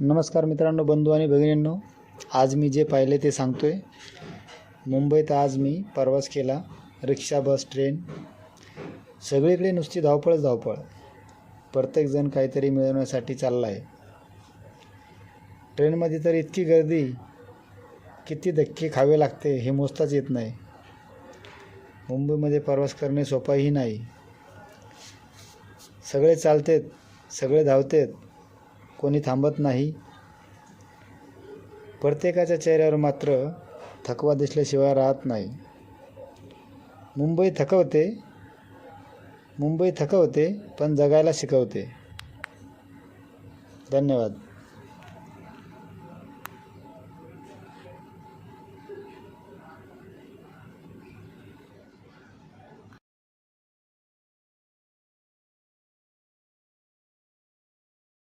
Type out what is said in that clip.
नमस्कार मित्रांनो बंधू आणि भगिनींनो. आज मी जे पाहिले ते सांगतो आहे मुंबईत आज मी प्रवास केला रिक्षा बस ट्रेन. सगळीकडे नुसती धावपळच धावपळ. प्रत्येकजण काहीतरी मिळवण्यासाठी चालला आहे ट्रेनमध्ये तर इतकी गर्दी किती धक्के खावे लागते हे मोजताच येत नाही. मुंबईमध्ये प्रवास करणे सोपाही नाही. सगळे चालतेत सगळे धावतेत. कोणी थांबत नाही. प्रत्येकाच्या चेहऱ्यावर मात्र थकवा दिसल्याशिवाय राहत नाही. मुंबई थकवते मुंबई थकवते पण जगायला शिकवते. धन्यवाद.